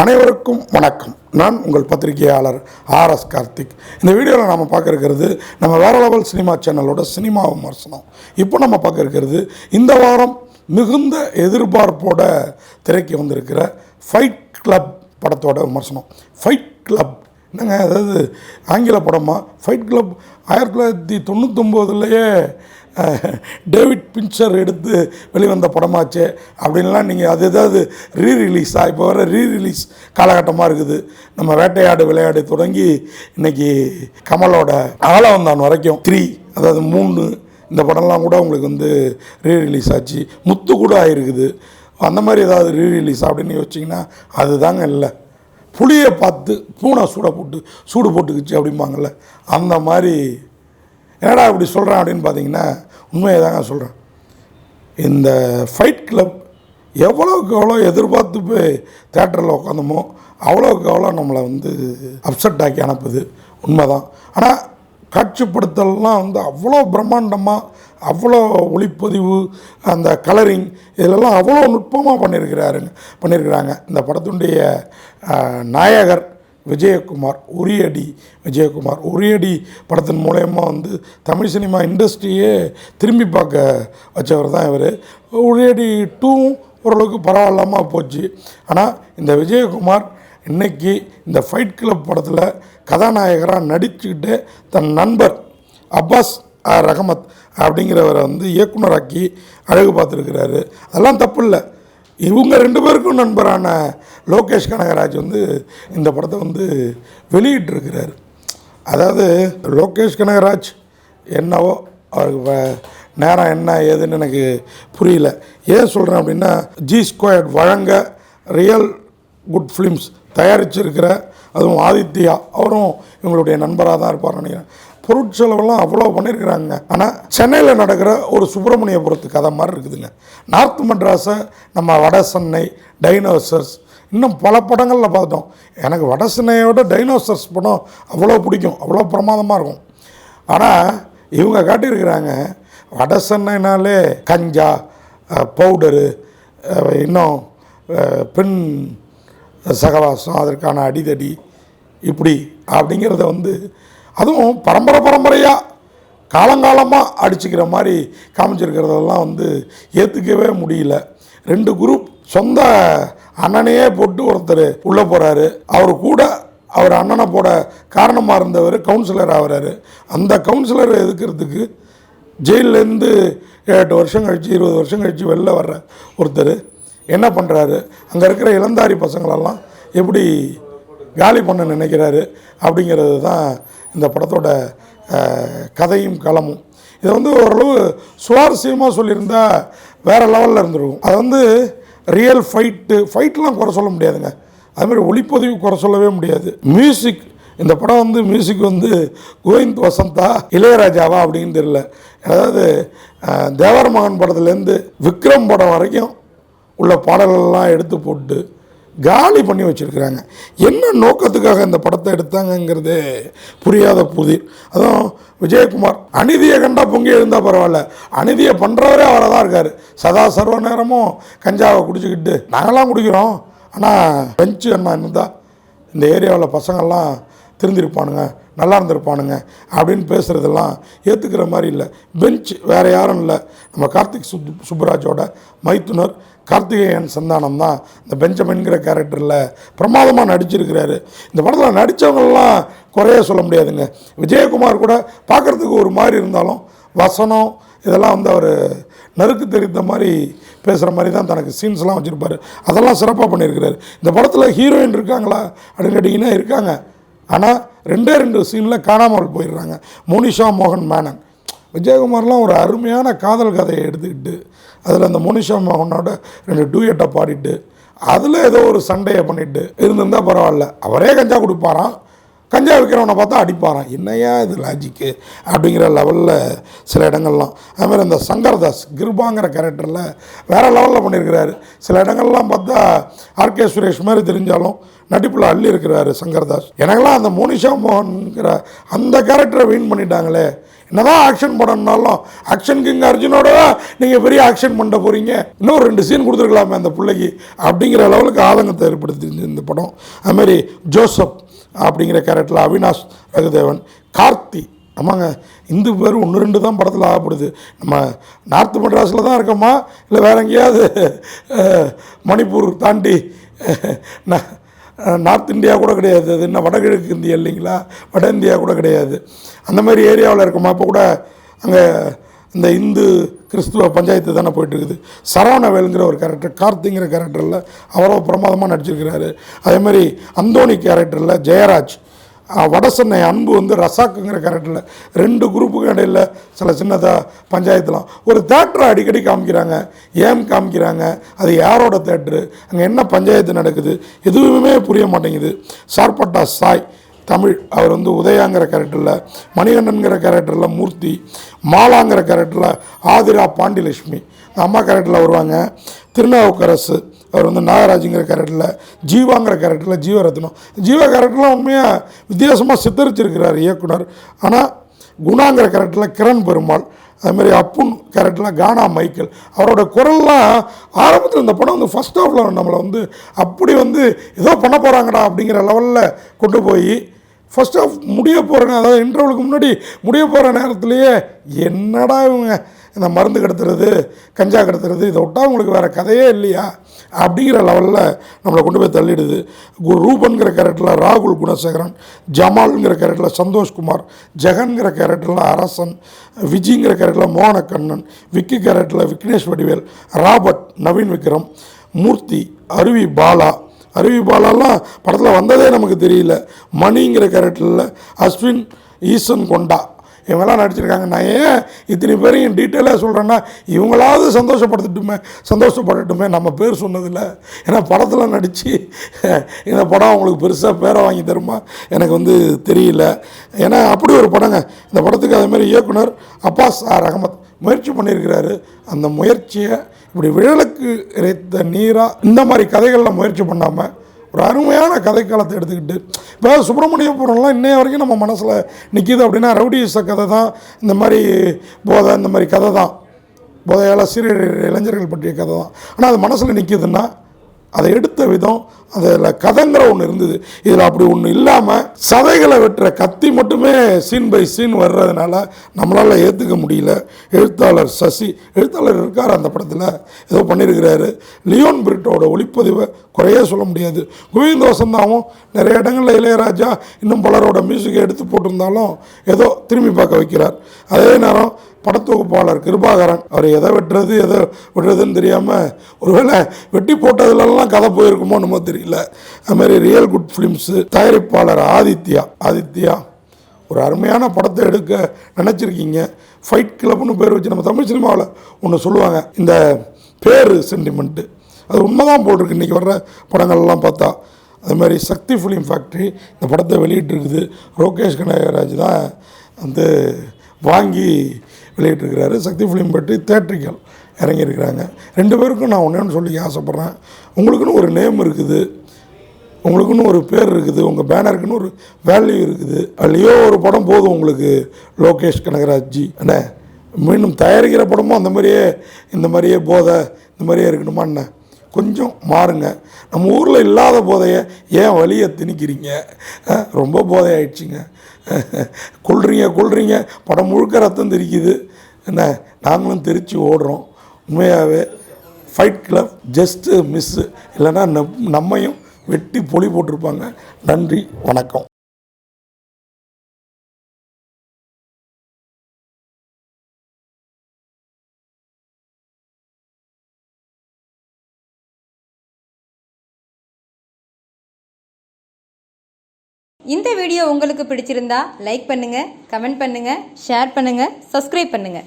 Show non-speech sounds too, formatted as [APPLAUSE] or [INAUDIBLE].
அனைவருக்கும் வணக்கம். நான் உங்கள் பத்திரிகையாளர் ஆர் எஸ் கார்த்திக். இந்த வீடியோவில் நம்ம பார்க்க இருக்கிறது நம்ம வேற லெவல் சினிமா சேனலோட சினிமா விமர்சனம். இப்போ நம்ம பார்க்க இருக்கிறது இந்த வாரம் மிகுந்த எதிர்பார்ப்போட திரைக்கு வந்திருக்கிற ஃபைட் கிளப் படத்தோட விமர்சனம். ஃபைட் கிளப் என்னங்க அதாவது ஆங்கில படமாக ஃபைட் கிளப் ஆயிரத்தி தொள்ளாயிரத்தி தொண்ணூத்தொம்போதுலேயே [LAUGHS] டேவிட் பின்ச்சர் எடுத்து வெளிவந்த படமாச்சே அப்படின்லாம் நீங்கள் அது ஏதாவது ரீ ரிலீஸாக இப்போ வர ரீ ரிலீஸ் காலகட்டமாக இருக்குது. நம்ம வேட்டையாடு விளையாடு தொடங்கி இன்னைக்கு கமலோட ஆளவந்தான் வரைக்கும். த்ரீ அதாவது மூணு இந்த படம்லாம் கூட உங்களுக்கு வந்து ரீ ரிலீஸ் ஆச்சு. முத்து கூட ஆயிருக்குது. அந்த மாதிரி ஏதாவது ரீ ரிலீஸ் அப்படின்னு யோசிச்சிங்கன்னா அதுதாங்க இல்லை. புளியை பார்த்து பூனை சூட போட்டு சூடு போட்டுக்குச்சு அப்படிம்பாங்கள்ல அந்த மாதிரி என்னடா இப்படி சொல்கிறேன் அப்படின்னு பார்த்தீங்கன்னா உண்மையை தாங்க சொல்கிறேன் இந்த ஃபைட் கிளப் எவ்வளோக்கு எவ்வளோ எதிர்பார்த்து போய் தேட்டரில் உட்காந்தோமோ அவ்வளோக்கு அவ்வளோ நம்மளை வந்து அப்செட் ஆக்கி அனுப்புது. உண்மைதான். ஆனால் காட்சிப்படுத்தல்லாம் வந்து அவ்வளோ பிரம்மாண்டமாக அவ்வளோ ஒளிப்பதிவு அந்த கலரிங் இதிலெல்லாம் அவ்வளோ நுட்பமாக பண்ணியிருக்கிறாருங்க பண்ணியிருக்கிறாங்க இந்த படத்துடைய நாயகர் விஜயகுமார் உரியடி விஜயகுமார் உரியடி படத்தின் மூலயமா வந்து தமிழ் சினிமா இண்டஸ்ட்ரியே திரும்பி பார்க்க வச்சவர் தான் இவர். உரியடி டூவும் ஓரளவுக்கு பரவாயில்லாமல் போச்சு. ஆனால் இந்த விஜயகுமார் இன்னைக்கு இந்த ஃபைட் கிளப் படத்தில் கதாநாயகராக நடிச்சுக்கிட்டு தன் நண்பர் அப்பாஸ் ஆர் ரஹமத் அப்படிங்கிறவரை வந்து இயக்குனராக்கி அழகு பார்த்துருக்கிறாரு. அதெல்லாம் தப்பு இல்லை. இவங்க ரெண்டு பேருக்கும் நண்பரான லோகேஷ் கனகராஜ் வந்து இந்த படத்தை வந்து வெளியிட்டிருக்கிறார். அதாவது லோகேஷ் கனகராஜ் என்னவோ அவருக்கு நேரம் என்ன ஏதுன்னு எனக்கு புரியல. ஏன் சொல்கிறேன் அப்படின்னா ஜி ஸ்கொயர்ட் வழங்க ரியல் குட் ஃபிலிம்ஸ் தயாரிச்சிருக்கிற அதுவும் ஆதித்யா. அவரும் இவங்களுடைய நண்பராக தான் இருப்பார் நினைக்கிறேன். பொருட்செலவெல்லாம் அவ்வளோ பண்ணியிருக்கிறாங்க ஆனால் சென்னையில் நடக்கிற ஒரு சுப்பிரமணியபுரத்து கதை மாதிரி இருக்குதுங்க நார்த் மெட்ராஸை நம்ம வட சென்னை டைனோசர்ஸ் இன்னும் பல படங்களில் பார்த்தோம். எனக்கு வட சென்னையோட டைனோசர்ஸ் படம் அவ்வளோ பிடிக்கும். அவ்வளோ பிரமாதமாக இருக்கும். ஆனால் இவங்க காட்டியிருக்கிறாங்க வட சென்னைனாலே கஞ்சா பவுடரு இன்னும் பெண் சகவாசம் அதற்கான அடிதடி இப்படி அப்படிங்கிறத வந்து அதுவும் பரம்பரை பரம்பரையாக காலங்காலமாக அடிச்சுக்கிற மாதிரி காமிச்சிருக்கிறதெல்லாம் வந்து ஏற்றுக்கவே முடியல. ரெண்டு குரூப் சொந்த அண்ணனையே போட்டு ஒருத்தர் உள்ளே போகிறாரு அவர் கூட அவர் அண்ணனை போட காரணமாக இருந்தவர் கவுன்சிலர் ஆகிறாரு. அந்த கவுன்சிலரை எதுக்கிறதுக்கு ஜெயிலேருந்து எட்டு வருஷம் கழிச்சு இருபது வருஷம் கழித்து வெளில வர்ற ஒருத்தர் என்ன பண்ணுறாரு அங்கே இருக்கிற இளந்தாரி பசங்களெல்லாம் எப்படி காலி பண்ண நினைக்கிறாரு? அப்படிங்கிறது தான் இந்த படத்தோட கதையும் களமும். இதை வந்து ஓரளவு சுவாரஸ்யமாக சொல்லியிருந்தால் வேறு லெவலில் இருந்துருக்கும். அது வந்து ரியல் ஃபைட்டு ஃபைட்லாம் குறை சொல்ல முடியாதுங்க. அதுமாதிரி ஒளிப்பதிவு குறை சொல்லவே முடியாது. மியூசிக் இந்த படம் வந்து மியூசிக் வந்து கோவிந்த் வசந்தா இளையராஜாவா அப்படின்னு தெரியல. அதாவது அஹ், தேவர் மகன் படத்துலேருந்து விக்ரம் படம் வரைக்கும் உள்ள பாடல்கள்லாம் எடுத்து போட்டு காலி பண்ணி வச்சுருக்கிறாங்க. என்ன நோக்கத்துக்காக இந்த படத்தை எடுத்தாங்கங்கிறது புரியாத புதிர். அதுவும் விஜயகுமார் அநீதியை கண்டா பொங்கி எழுந்தால் பரவாயில்ல. அநீதியை பண்ணுறவரே அவரை தான் இருக்கார். சதா சர்வ நேரமும் கஞ்சாவை குடிச்சிக்கிட்டு நாங்களாம் குடிக்கிறோம். ஆனால் பெஞ்சு அண்ணா இருந்தால் இந்த ஏரியாவில் பசங்கள்லாம் திருந்திருப்பானுங்க நல்லா இருந்திருப்பானுங்க அப்படின்னு பேசுகிறதெல்லாம் ஏற்றுக்கிற மாதிரி இல்லை. பெஞ்ச் வேறு யாரும் இல்லை. நம்ம கார்த்திக் சுப் சுப்புராஜோட மைத்துனர் கார்த்திகேயன் சந்தானம் தான் இந்த பெஞ்சமின்கிற கேரக்டரில் பிரமாதமாக நடிச்சிருக்கிறாரு. இந்த படத்தில் நடித்தவங்கள்லாம் குறைய சொல்ல முடியாதுங்க. விஜயகுமார் கூட பார்க்குறதுக்கு ஒரு மாதிரி இருந்தாலும் வசனம் இதெல்லாம் வந்து அவர் நறுக்கு தெரிந்த மாதிரி பேசுகிற மாதிரி தான் தனக்கு சீன்ஸ்லாம் வச்சுருப்பாரு. அதெல்லாம் சிறப்பாக பண்ணியிருக்கிறாரு இந்த படத்தில் ஹீரோயின் இருக்காங்களா அப்படின்னு கேட்டிங்கன்னா இருக்காங்க. ஆனால் ரெண்டே ரெண்டு சீனில் காணாமல் போயிடுறாங்க. மோனிஷா மோகன் மேனன். விஜயகுமார்லாம் ஒரு அருமையான காதல் கதையை எடுத்துக்கிட்டு அதில் அந்த மோனிஷா மோகனோட ரெண்டு டூயட்டை பாடிட்டு அதில் ஏதோ ஒரு சண்டையை பண்ணிட்டு இருந்திருந்தால் பரவாயில்ல. அவரே கஞ்சா கொடுப்பாராம். கஞ்சா விற்கிறவனை பார்த்தா அடிப்பாராம். என்னையா இது லாஜிக்கு அப்படிங்கிற லெவலில் சில இடங்கள்லாம். அதுமாதிரி அந்த சங்கர்தாஸ் கிருபாங்கிற கேரக்டரில் வேறு லெவலில் பண்ணியிருக்கிறாரு. சில இடங்கள்லாம் பார்த்தா ஆர்கே சுரேஷ் மாதிரி தெரிஞ்சாலும் நடிப்பில் அள்ளி இருக்கிறாரு சங்கர்தாஸ். எனக்கெல்லாம் அந்த மோனிஷா மோகன்கிற அந்த கேரக்டரை வின் பண்ணிட்டாங்களே. என்னதான் ஆக்ஷன் படம்னாலும் ஆக்ஷன் கிங் அர்ஜுனோட நீங்கள் பெரிய ஆக்ஷன் பண்ண போகிறீங்க இன்னும் ரெண்டு சீன் கொடுத்துருக்கலாமே அந்த பிள்ளைக்கு அப்படிங்கிற லெவலுக்கு ஆதங்கத்தை ஏற்படுத்தி இந்த படம். அதுமாரி ஜோசப் அப்படிங்கிற கேரக்டரில் அவினாஷ் ரகுதேவன் கார்த்தி. ஆமாங்க இந்து பேர் ஒன்று ரெண்டு தான் படத்தில் ஆகப்படுது. நம்ம நார்த்து மெட்ராஸில் தான் இருக்கோமா? இல்லை வேற எங்கேயாவது மணிப்பூர் தாண்டி நான் நார்த் இந்தியா கூட கிடையாது. அது என்ன வடகிழக்கு இந்தியா இல்லைங்களா? வட இந்தியா கூட கிடையாது. அந்த மாதிரி ஏரியாவில் இருக்கோமா? அப்போ கூட அங்கே இந்த இந்து கிறிஸ்துவ பஞ்சாயத்து தானே போயிட்டுருக்குது. சரவணவேலுங்கிற ஒரு கேரக்டர் கார்த்திங்கிற கேரக்டரில் அவ்வளோ பிரமாதமாக நடிச்சிருக்கிறாரு. அதே மாதிரி அந்தோணி கேரக்டரில் ஜெயராஜ். வட வடசென்னை அன்பு வந்து ரசாக்குங்கிற கேரக்டரில் ரெண்டு குரூப்புக்கும் இடையில் சில சின்னதாக பஞ்சாயத்துலாம். ஒரு தேட்டரை அடிக்கடி காமிக்கிறாங்க. ஏன் காமிக்கிறாங்க? அது யாரோட தேட்ரு அங்கே என்ன பஞ்சாயத்து நடக்குது? எதுவுமே புரிய மாட்டேங்குது. சார்பட்டா சாய் தமிழ் அவர் வந்து உதயாங்கிற கேரக்டரில் மணிகண்டன்கிற கேரக்டரில் மூர்த்தி மாலாங்கிற கேரக்டரில் ஆதிரா பாண்டிலட்சுமி அம்மா கேரக்டரில் வருவாங்க. திருநாவுக்கரசு அவர் வந்து நாகராஜுங்கிற கேரக்டரில் ஜீவாங்கிற கேரக்டரில் ஜீவரத்னம் ஜீவா கேரக்டர்லாம் உண்மையாக வித்தியாசமாக சித்தரிச்சிருக்கிறார் இயக்குனர். ஆனால் குணாங்கிற கேரக்டரில் கிரண் பெருமாள் அதுமாதிரி அப்புன் கேரக்டரில் கானா மைக்கேல். அவரோட குரல்லாம் ஆரம்பத்தில் இந்த படம் வந்து ஃபஸ்ட் ஆஃபில் நம்மளை வந்து அப்படி வந்து ஏதோ பண்ண போகிறாங்கடா அப்படிங்கிற லெவலில் கொண்டு போய் ஃபஸ்ட் ஆஃப் முடிய போகிற அதாவது இன்டர்வலுக்கு முன்னாடி முடிய போகிற நேரத்துலையே என்னடா இவங்க இந்த மருந்து கடத்துறது கஞ்சா கடத்துறது இதை விட்டால் உங்களுக்கு வேறு கதையே இல்லையா? அப்படிங்கிற லெவலில் நம்மளை கொண்டு போய் தள்ளிடுது. ரூபன்கிற கேரக்டரில் ராகுல் குணசேகரன் ஜமால்ங்கிற கேரக்டரில் சந்தோஷ்குமார் ஜெகன்கிற கேரக்டரில் அரசன் விஜிங்கிற கேரக்டரில் மோகனக்கண்ணன் விக்கி கேரக்டரில் விக்னேஷ் வடிவேல் ராபர்ட் நவீன் விக்ரம் மூர்த்தி அருவி பாலா. அருவி பாலாலாம் படத்தில் வந்ததே நமக்கு தெரியல. மணிங்கிற கேரக்டரில் அஸ்வின் ஈசன் கொண்டா. இவங்கெல்லாம் நடிச்சிருக்காங்க. நான் ஏன் இத்தனை பேரையும் டீட்டெயிலாக சொல்கிறேன்னா இவங்களாவது சந்தோஷப்படுத்தட்டுமே சந்தோஷப்படட்டுமே நம்ம பேர் சொன்னதில்ல. ஏன்னா படத்தில் நடித்து இந்த படம் அவங்களுக்கு பெருசாக பேரை வாங்கி தருமா? எனக்கு வந்து தெரியல. ஏன்னா அப்படி ஒரு படங்க. இந்த படத்துக்கு அதேமாதிரி இயக்குனர் அப்பாஸ் ஆர் அகமத் முயற்சி பண்ணியிருக்கிறாரு. அந்த முயற்சியை இப்படி விழலுக்கு இறைத்த நீராக இந்த மாதிரி கதைகளில் முயற்சி பண்ணாமல் ஒரு அருமையான கதைக்காலத்தை எடுத்துக்கிட்டு இப்போ சுப்பிரமணியபுரம்லாம் இன்னைய வரைக்கும் நம்ம மனசில் நிற்கிது அப்படின்னா ரவுடிச கதை தான் இந்த மாதிரி போதை இந்த மாதிரி கதை தான் போதையால் சீரியல் இளைஞர்கள் பற்றிய கதை தான் ஆனால் அது மனசில் நிற்கிதுன்னா அதை எடுத்த விதம் அதில் கதைங்கிற ஒன்று இருந்தது. இதில் அப்படி ஒன்று இல்லாமல் சதைகளை வெட்டுற கத்தி மட்டுமே சீன் பை சீன் வர்றதுனால நம்மளால் ஏற்றுக்க முடியல. எழுத்தாளர் சசி எழுத்தாளர் இருக்கார் அந்த படத்தில். ஏதோ பண்ணியிருக்கிறாரு. லியோன் பிரிட்டோட ஒளிப்பதிவை குறையே சொல்ல முடியாது. கோவிந்த வசந்தாவும் நிறைய இடங்களில் இளையராஜா இன்னும் பலரோட மியூசிக்கை எடுத்து போட்டிருந்தாலும் ஏதோ திரும்பி பார்க்க வைக்கிறார். அதே நேரம் படத்தொகுப்பாளர் கிருபாகரன் அவர் எதை வெட்டுறது எதை விடுறதுன்னு தெரியாமல் ஒருவேளை வெட்டி போட்டதுலலாம் கதை போயிருக்குமோ இல்லை. அது மாதிரி ரியல் குட் ஃபிலிம்ஸு தயாரிப்பாளர் ஆதித்யா. ஆதித்யா ஒரு அருமையான படத்தை எடுக்க நினச்சிருக்கீங்க. ஃபைட் கிளப்னு பேர் வச்சு நம்ம தமிழ் சினிமாவில் ஒன்று சொல்லுவாங்க. இந்த பேர் சென்டிமெண்ட்டு அது உண்மைதான் போட்டிருக்கு. இன்றைக்கி வர்ற படங்கள்லாம் பார்த்தா. அது மாதிரி சக்தி ஃபிலிம் ஃபேக்ட்ரி இந்த படத்தை வெளியிட்டிருக்குது. ரோகேஷ் கனகராஜ் தான் வந்து வாங்கி வெளியிட்டிருக்கிறாரு. சக்தி ஃபிலிம் பற்றி தேட்ரிக்கல் இறங்கியிருக்கிறாங்க. ரெண்டு பேருக்கும் நான் ஒன்றே ஒன்று சொல்லி ஆசைப்பட்றேன். உங்களுக்குன்னு ஒரு நேம் இருக்குது. உங்களுக்குன்னு ஒரு பேர் இருக்குது உங்கள் பேனருக்குன்னு ஒரு வேல்யூ இருக்குது. அதுலேயோ ஒரு படம் போதும் உங்களுக்கு லோகேஷ் கனகராஜ்ஜி அண்ணே மீண்டும் தயாரிக்கிற படமும் அந்த மாதிரியே இந்த மாதிரியே போதை இந்த மாதிரியே இருக்கணுமா என்ன கொஞ்சம் மாறுங்க. நம்ம ஊரில் இல்லாத போதையை ஏன் வழியை திணிக்கிறீங்க? ரொம்ப போதையாயிடுச்சுங்க. [LAUGHS] கொள்றீங்க கொள்றீங்க படம் முழுக்க ரத்தம் தெரிக்குது. என்ன நாங்களும் தெரித்து ஓடுறோம். உண்மையாகவே ஃபைட் கிளப் ஜஸ்ட்டு மிஸ்ஸு இல்லைன்னா நம் நம்மையும் வெட்டி பொலி போட்டிருப்பாங்க. நன்றி வணக்கம். இந்த வீடியோ உங்களுக்கு பிடிச்சிருந்தா லைக் பண்ணுங்க கமெண்ட் பண்ணுங்க ஷேர் பண்ணுங்க சப்ஸ்கிரைப் பண்ணுங்க.